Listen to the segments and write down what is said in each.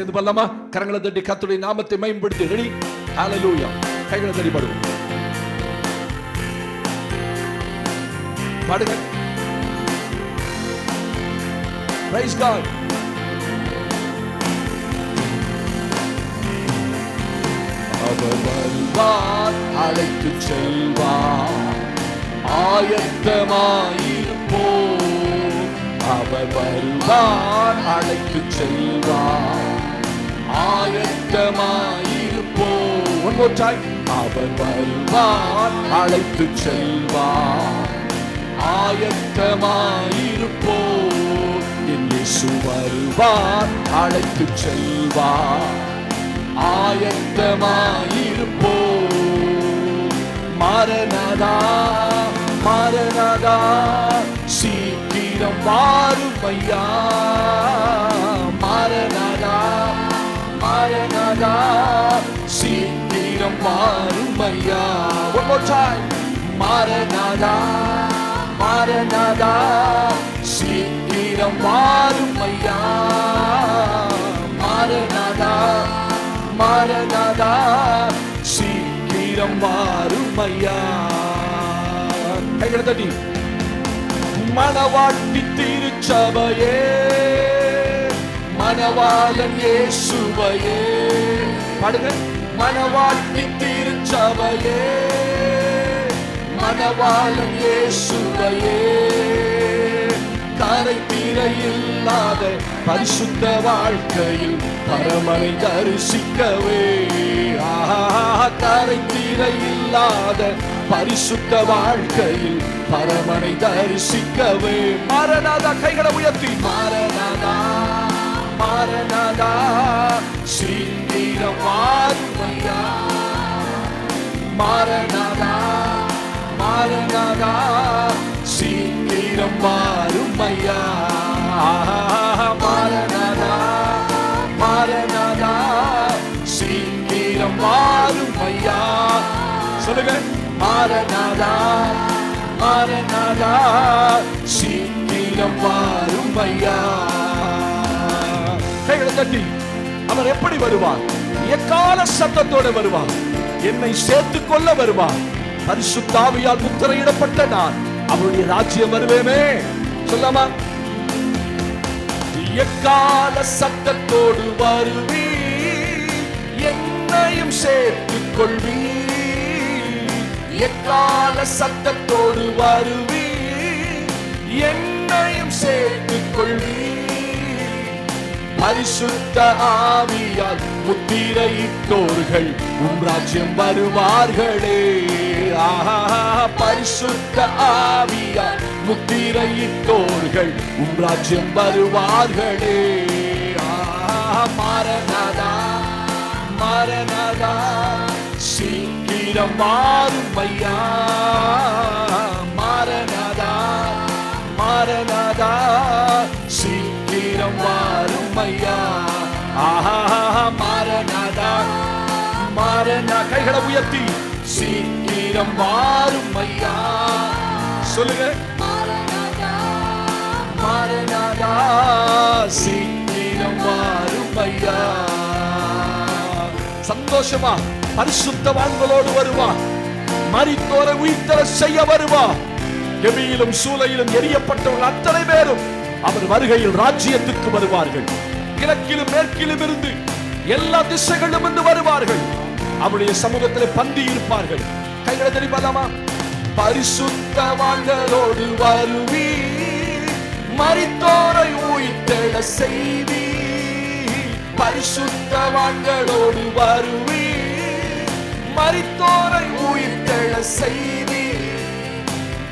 சேர்ந்து பண்ணலாமா கரங்களை தட்டி கத்துடைய நாமத்தை மேம்படுத்தி ரெடி ஹalleluya கைகளை தட்டி பாடுவோம். பாடுங்க பிரைஸ் காட் அவர் வருவார் அழைத்து செல்வார். ஆயத்தமாயிருப்போ அவர் வருவார் அழைத்து செல்வார். ஆயத்தமாயிருப்போ ஒன் மோர் டைம் அவர் வருவார் அழைத்து செல்வார். ஆயத்தமாயிருப்போ என் இயேசு வருவார் அழைத்து செல்வார். ஆயத்தமாயிருப்போ மரணதா மரணதா சீக்கிரம் வாருமையா. சீக்கிரம் வாருமையா one more time. Maranatha? Maranatha? சீக்கிரம் வாருமையா மாறனாதா? மாறனாதா? சீக்கிரம் வாருமையா கைகளை தட்டி. மனவாட்டி திருச்சபையே. மணவாளன் இயேசுவையே. பாடுங்க. மணவாட்டி திருச்சபையே மணவாளன் இயேசுவையே. கரை தீரையில்லாத பரிசுத்த வாழ்க்கையில் பரமனை தரிசிக்கவே. கரை தீரையில்லாத பரிசுத்த வாழ்க்கையில் பரமனை தரிசிக்கவே. மாரநாதா கைகளை உயர்த்தி. மாரநாதா மாரநாதா சீக்கிரம் மாறனாதா மாறனாதா சீக்கிரம் மாறுமையா மாறனாதா மாறனாதா சீக்கிரம் மாறுமையா சொல்லுங்க. மாறனாதா மாறனாதா சீக்கிரம் மாறுமையா கைகளை தட்டி அவர் எப்படி வருவார்? எக்கால சத்தத்தோடு வருவார்? என்னை சேர்த்துக் கொள்ள வருவார் பரிசுத்தாவியால் முத்திரையிடப்பட்ட நான். அவருடைய ராஜ்யம் வருவேனே சொல்லாமா? எக்கால சத்தத்தோடு வருவீ என்னையும் சேர்த்துக் கொள்வீ எக்கால சத்தத்தோடு வருவீ என்னையும் சேர்த்துக் கொள்வீ பரிசுத்த ஆவியால் முத்திரையிட்டோர்கள் உம் ராஜ்யம் வருவார்களே. பரிசுத்த ஆவியால் முத்திரையிட்டோர்கள் உம் ராஜ்யம் வருவார்களே. ஆஹா மாறனாதா மாறனாதா சீக்கிரம் மாறும் ஐயா ஐயா ஆஹா மாறனாதா மாறனா கைகளை உயர்த்தி. சீக்கிரம் மாறும் ஐயா சொல்லுங்க. மாறனாதா சீக்கிரம் மாறும் ஐயா சந்தோஷமா பரிசுத்தவான்களோடு வருவா. மரித்தோரை உயிர்த்தர செய்ய வருவா. எபியிலும் சூளையிலும் எரியப்பட்டவர்கள் அத்தனை பேரும் அவர் வருகையில் ராஜ்யத்துக்கு வருவார்கள். கிழக்கிலும் மேற்கிலும் இருந்து எல்லா திசைகளிலும் இருந்து வருவார்கள். அவருடைய சமூகத்தில் பந்தி இருப்பார்கள். கைகளை தெரிப்பாலாமா பரிசுத்தவான்களோடு வருவி மறித்தோரை உயிர்த்தெழ செய்வி பரிசுத்தவான்களோடு வருவி மறித்தோரை உயிர்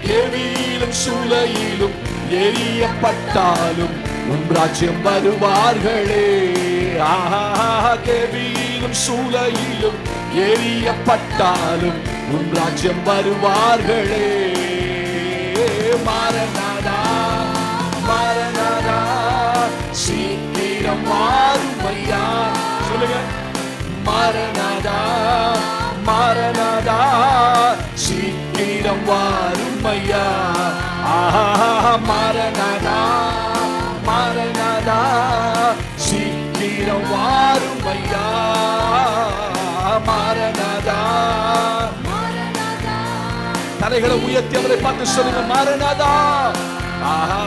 எவியிலும் சூளையிலும் எரியப்பட்டாலும் உன் ராஜ்யம் வருவார்களே. கேவியிலும் சூளையிலும் எரியப்பட்டாலும் உன் ராஜ்யம் வருவார்களே. மாறனாதா மாறனாதா சீக்கிரம் மாறும் ஐயா. சொல்லுங்க. மாறனாதா மாறனாதா சீக்கிரம் வாருமையா ஐயா ஆஹா மாறனாதா மாறனாதா சீக்கிரம் வாருமையா மரணதா தலைகளை உயர்த்தி அவரை பார்த்து சொல்லுங்க மரணதா ஆஹா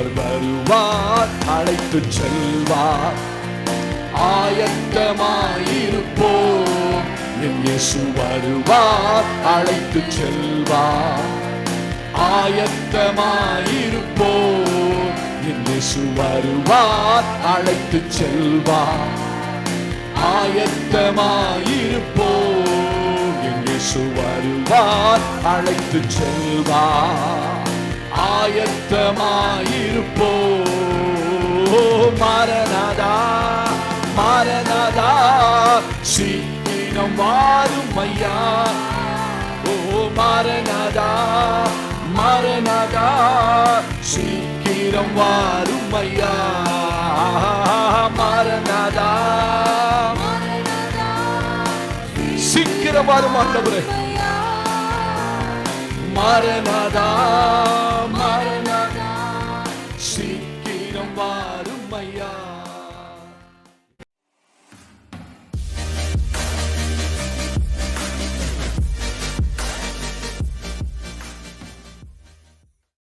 அவர் வருவார் அழைத்து செல்வார். ஆயத்தமாயிருப்போம். என் இயேசு வருவார் அழைத்து செல்வார். ஆயத்தமாயிருப்போம். என் இயேசு வருவார் அழைத்து செல்வார். ஆயத்தமாயிருப்போம். என் இயேசு வருவார் அழைத்து செல்வார். ஆயத்தமாயிருப்போம். மாறனாதா மாறனாதா சீக்கிரம் வாரும் ஐயா. ஓ மாறனாதா மாறனாதா சீக்கிரம் வாரும் ஐயா. மாறனாதா சீக்கிரம் வாரும் ஆண்டவரே. மாறனாதா மாறனாதா வாரும் ஐயா.